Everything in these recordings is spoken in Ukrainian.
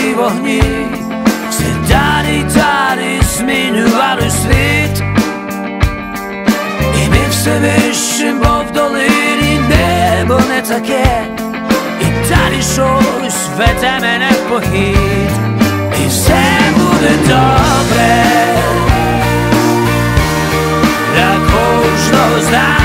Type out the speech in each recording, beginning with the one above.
Долі вогні, все далі далі змінювали світ. І ми все вищим, бо в долині небо не таке, і далі щось веде мене в похід, і все буде добре для кожного з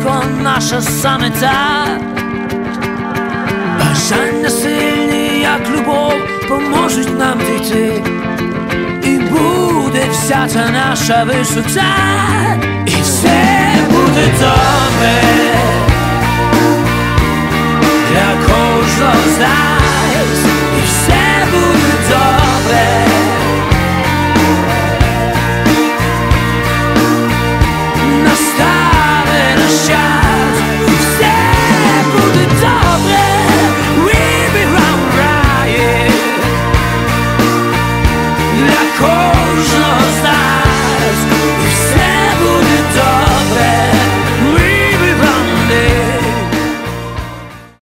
близько наша самета, бажання сильні, як любов, поможуть нам дійти, і буде вся та наша висота, і все буде добре.